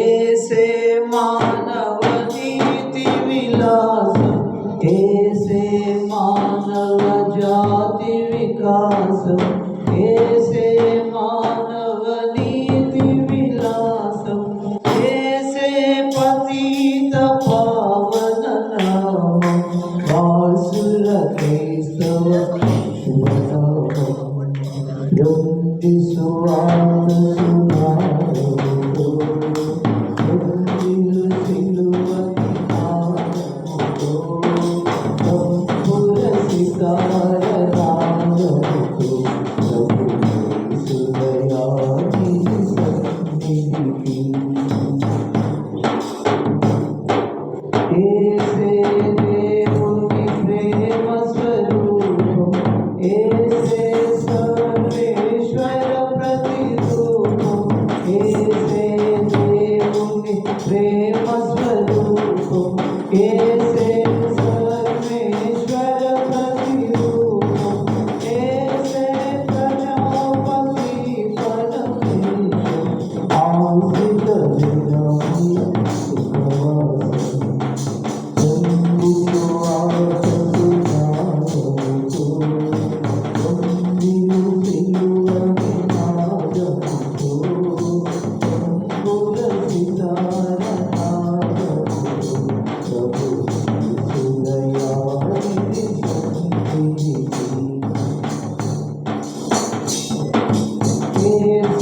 ఏసే మానవ నీతి విలాసం ఏసే మానవ జాతి వికాసం ఏసే మానవ నీతి విలాసం ఏసే పతిత పావన నామం వాసుల క్రైస్తవ శుభనామం దొంది సువార్త. amor. is